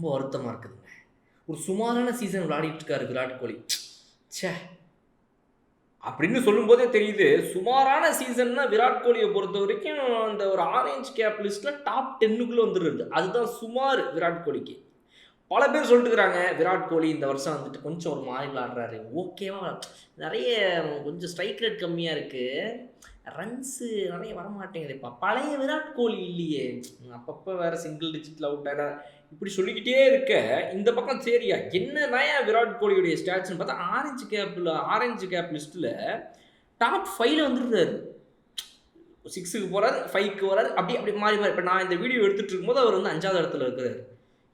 ரொம்ப வருத்தமாக இருக்குதுங்க. ஒரு சுமாரான சீசன் விளையாடிட்டு இருக்காரு விராட் கோலி. ச்சே. அப்படின்னு சொல்லும்போதே தெரியுது சுமாரான சீசன்னா விராட் கோலியை பொறுத்த வரைக்கும் அந்த ஒரு ஆரேஞ்ச் கேப் லிஸ்ட்டில் டாப் டென்னுக்குள்ளே வந்துடுறது. அதுதான் சுமார் விராட் கோலிக்கு. பல பேர் சொல்லிட்டுக்கிறாங்க விராட் கோலி இந்த வருஷம் வந்துட்டு கொஞ்சம் ஒரு மாதிரி விளாடுறாரு ஓகேவா? நிறைய கொஞ்சம் ஸ்ட்ரைக் ரேட் கம்மியாக இருக்குது ரன்ஸு நிறைய வரமாட்டேங்குதுப்பா பழைய விராட் கோலி இல்லையே. அப்பப்போ வேறு சிங்கிள் டிஜிட்டில் அவுட் ஆகிடா இப்படி சொல்லிக்கிட்டே இருக்க இந்த பக்கம் சரியா? என்ன ஏன் விராட் கோலியுடைய ஸ்டாட்ஸ்னு பார்த்தா ஆரஞ்சு கேப்பில் ஆரஞ்சு கேப் லிஸ்ட்டில் டாப் ஃபைவ்ல வந்துடுறாரு. சிக்ஸுக்கு போகிறார் ஃபைவ்க்கு வராது அப்படி அப்படி மாறி மாறி. இப்போ நான் இந்த வீடியோ எடுத்துகிட்டு இருக்கும்போது அவர் வந்து அஞ்சாவது இடத்துல இருக்கிறார்.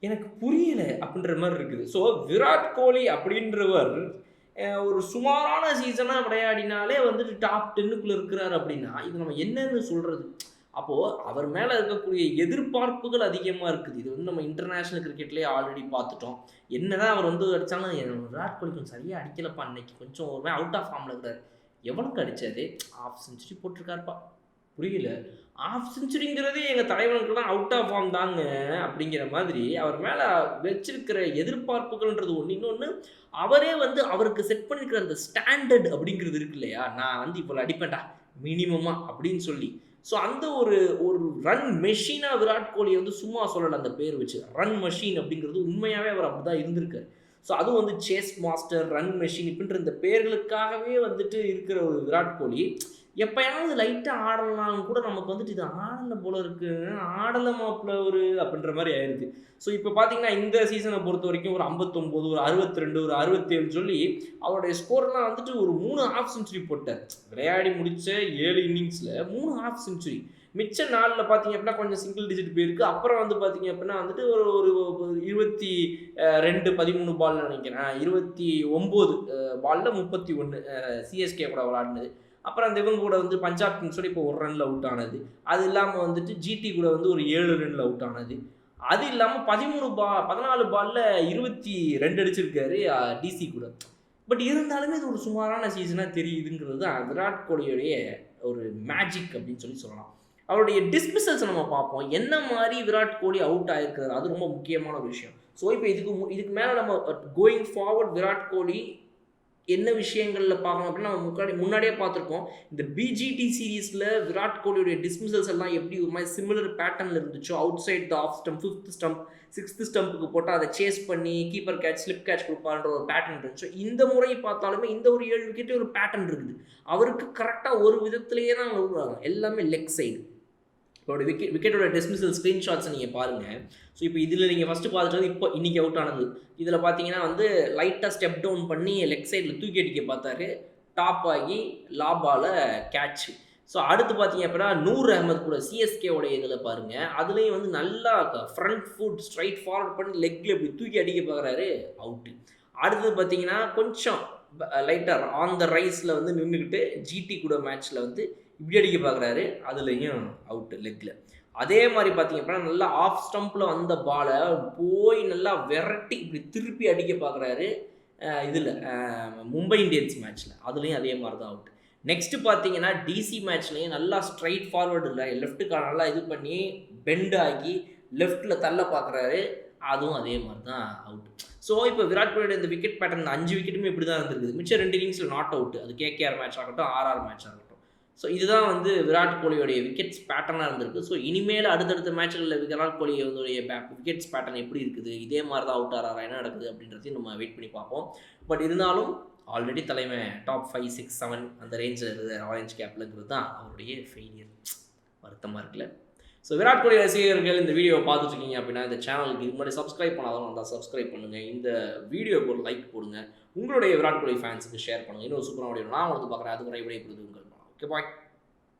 எனக்கு புரியலை அப்படின்ற மாதிரி இருக்குது. ஸோ விராட் கோலி அப்படின்றவர் ஒரு சுமாரான சீசனாக விளையாடினாலே வந்துட்டு டாப் டென்னுக்குள்ளே இருக்கிறார் அப்படின்னா இது நம்ம என்னன்னு சொல்கிறது அப்போது அவர் மேலே இருக்கக்கூடிய எதிர்பார்ப்புகள் அதிகமாக இருக்குது. இது வந்து நம்ம இன்டர்நேஷ்னல் கிரிக்கெட்லேயே ஆல்ரெடி பார்த்துட்டோம். என்னதான் அவர் வந்து அடித்தாலும் விராட் கோலி கொஞ்சம் சரியாக அடிக்கலப்பா. அன்னைக்கு கொஞ்சம் ஒரு அவுட் ஆஃப் ஃபார்மில் இருக்கிறார் எவ்வளோக்கு அடிச்சாரு? ஆஃப் செஞ்சுரி போட்டிருக்காருப்பா. புரியல. ஆஃப் செஞ்சுரிங்கிறதே எங்கள் தலைவனுக்கெல்லாம் அவுட் ஆஃப் ஃபார்ம் தாங்க அப்படிங்கிற மாதிரி அவர் மேலே வச்சிருக்கிற எதிர்பார்ப்புகள்ன்றது ஒன்று இன்னொன்று அவரே வந்து அவருக்கு செட் பண்ணிருக்கிற அந்த ஸ்டாண்டர்ட் அப்படிங்கிறது இருக்கு இல்லையா? நான் வந்து இப்போ அடிப்பேன்டா மினிமமாக அப்படின்னு சொல்லி. ஸோ அந்த ஒரு ஒரு ரன் மெஷினாக விராட் கோலியை வந்து சும்மா சொல்லலை அந்த பேர் வச்சு. ரன் மெஷின் அப்படிங்கிறது உண்மையாகவே அவர் அப்படி தான் இருந்திருக்காரு. ஸோ அதுவும் வந்து சேஸ் மாஸ்டர் ரன் மெஷின் இப்படின்ற இந்த பேர்களுக்காகவே வந்துட்டு இருக்கிற ஒரு விராட் கோலி. எப்பயாவது லைட்டாக ஆடலாம் கூட நமக்கு வந்துட்டு இது ஆடலை போல இருக்கு. ஆடலை மாப்பிள்ள ஒரு அப்படின்ற மாதிரி ஆயிடுது ஸோ இப்போ பார்த்தீங்கன்னா இந்த சீசனை பொறுத்த வரைக்கும் ஒரு ஐம்பத்தொம்போது ஒரு அறுபத்தி ரெண்டு ஒரு அறுபத்தேழு சொல்லி அவருடைய ஸ்கோர்லாம் வந்துட்டு ஒரு மூணு ஹாஃப் செஞ்சுரி போட்டார். விளையாடி முடித்த ஏழு இன்னிங்ஸில் மூணு ஹாஃப் செஞ்சுரி மிச்ச நாளில் பார்த்தீங்க அப்படின்னா கொஞ்சம் சிங்கிள் டிஜிட் போயிருக்கு. அப்புறம் வந்து பார்த்தீங்க அப்படின்னா வந்துட்டு ஒரு ஒரு இருபத்தி ரெண்டு பதிமூணு பால் நினைக்கிறேன். இருபத்தி ஒம்பது பாலில் முப்பத்தி ஒன்று சிஎஸ்கே கூட விளாடினது அப்புறம் அந்த இவங்க கூட வந்து பஞ்சாப் கிங்ஸோட இப்போ ஒரு ரனில் அவுட் ஆனது. அது இல்லாமல் வந்துட்டு ஜிடி கூட வந்து ஒரு ஏழு ரனில் அவுட் ஆனது. அது இல்லாமல் பதிமூணு பா பதினாலு பாலில் இருபத்தி ரெண்டு அடிச்சிருக்காரு டிசி கூட. பட் இருந்தாலுமே இது ஒரு சுமாரான சீசனாக தெரியுதுங்கிறது தான் விராட் கோலியுடைய ஒரு மேஜிக் அப்படின்னு சொல்லி சொல்லலாம். அவருடைய டிஸ்மிசல்ஸை நம்ம பார்ப்போம். என்ன மாதிரி விராட் கோலி அவுட் ஆகிருக்கிறது அது ரொம்ப முக்கியமான ஒரு விஷயம். ஸோ இப்போ இதுக்கு மு- இதுக்கு மேலே நம்ம கோயிங் ஃபார்வர்ட் விராட் கோலி என்ன விஷயங்களில் பார்க்கணும் அப்படின்னா நம்ம முன்னாடி முன்னாடியே பார்த்துருக்கோம் இந்த பிஜிடி சீரீஸில் விராட் கோலியுடைய டிஸ்மிசல்ஸ் எல்லாம் எப்படி ஒரு மாதிரி சிமிலர் பேட்டர்னில் இருந்துச்சோ outside the off stump fifth stump sixth ஸ்டம்புக்கு போட்டால் அதை சேஸ் பண்ணி கீப்பர் கேட்ச் ஸ்லிப் கேட்ச் கொடுப்பான்ற ஒரு பேட்டர்ன் இருந்துச்சு இந்த முறை பார்த்தாலுமே இந்த ஒரு ஏழு விக்கெட்டே ஒரு பேட்டர்ன் இருக்குது. அவருக்கு கரெக்டாக ஒரு விதத்துலேயே தான் விடுவாங்க எல்லாமே லெக் சைடு அவரோட விக்கெட் விக்கெட்டோட டெஸ்மிசல் ஸ்க்ரீன்ஷாட்ஸை நீங்கள் பாருங்கள் ஸோ இப்போ இதில் நீங்கள் ஃபஸ்ட்டு பார்த்துட்டு இப்போ இன்றைக்கி அவுட் ஆனது. இதில் பார்த்தீங்கன்னா வந்து லைட்டாக ஸ்டெப் டவுன் பண்ணி லெக் சைடில் தூக்கி அடிக்க பார்த்தாரு. டாப் ஆகி லாபால் கேட்ச் ஸோ அடுத்து பார்த்தீங்க அப்படின்னா நூர் அகமது கூட சிஎஸ்கேவோட இதில் பாருங்கள் அதுலேயும் வந்து நல்லா ஃப்ரண்ட் ஃபுட் ஸ்ட்ரைட் ஃபார்வர்ட் பண்ணி லெக்கில் இப்படி தூக்கி அடிக்க பார்க்குறாரு அவுட்டு அடுத்தது பார்த்தீங்கன்னா கொஞ்சம் லைட்டாக ஆன் த ரைஸில் வந்து நின்றுக்கிட்டு ஜிடி கூட மேட்ச்சில் வந்து இப்படி அடிக்க பார்க்குறாரு. அதுலேயும் அவுட்டு லெக்கில் அதே மாதிரி பார்த்தீங்க அப்படின்னா நல்லா ஆஃப் ஸ்டம்பில் வந்த பாலை போய் நல்லா விரட்டி இப்படி திருப்பி அடிக்க பார்க்குறாரு இதில் மும்பை இந்தியன்ஸ் மேட்ச்சில் அதுலேயும் அதே மாதிரி தான் அவுட் நெக்ஸ்ட்டு பார்த்தீங்கன்னா டிசி மேட்ச்லேயும் நல்லா ஸ்ட்ரைட் ஃபார்வர்டு இல்லை லெஃப்ட்டுக்கு நல்லா இது பண்ணி பெண்ட் ஆகி லெஃப்ட்டில் தள்ள பார்க்குறாரு. அதுவும் அதே மாதிரி தான் அவுட் ஸோ இப்போ விராட் கோலியோட இந்த விக்கெட் பேட்டர்ன் அஞ்சு விக்கெட்டுமே இப்படி தான் இருந்திருக்குது. மிச்சம் ரெண்டு இன்னிங்ஸில் நாட் அவுட் அது கேகேஆர் மேட்ச் ஆகட்டும் ஆர்ஆர் மேட்ச் ஆகட்டும். ஸோ இதுதான் வந்து விராட் கோலியோடைய விக்கெட்ஸ் பேட்டர்னாக இருந்திருக்கு. ஸோ இனிமேல் அடுத்தடுத்த மேட்ச்களில் விராட் கோலியோடைய விக்கெட்ஸ் பேட்டர்ன் எப்படி இருக்குது? இதே மாதிரி தான் அவுட் ஆறாரா? என்ன நடக்குது? அப்படின்றதையும் நம்ம வெயிட் பண்ணி பார்ப்போம். பட் இருந்தாலும் ஆல்ரெடி தலைமை டாப் ஃபைவ் சிக்ஸ் செவன் அந்த ரேஞ்சில் இருக்குது ஆரஞ்ச் கேப்லங்கிறது தான் அவருடைய ஃபெயிலியர் வருத்தமாக இருக்குல்ல? ஸோ விராட் கோலி ரசிகர்கள் இந்த வீடியோ பார்த்துட்ருக்கீங்க அப்படின்னா இந்த சேனலுக்கு இது மாதிரி சப்ஸ்கிரைப் பண்ணாதான் வந்தால் சப்ஸ்கிரைப் பண்ணுங்கள் இந்த வீடியோக்கு ஒரு லைக் போடுங்க. உங்களுடைய விராட் கோலி ஃபேன்ஸுக்கு ஷேர் பண்ணுங்கள் இன்னொரு சூப்பரான வீடியோ நான் வந்து பார்க்குறேன். அது வரை விடைபெறுது உங்கள் ஓகே பாய்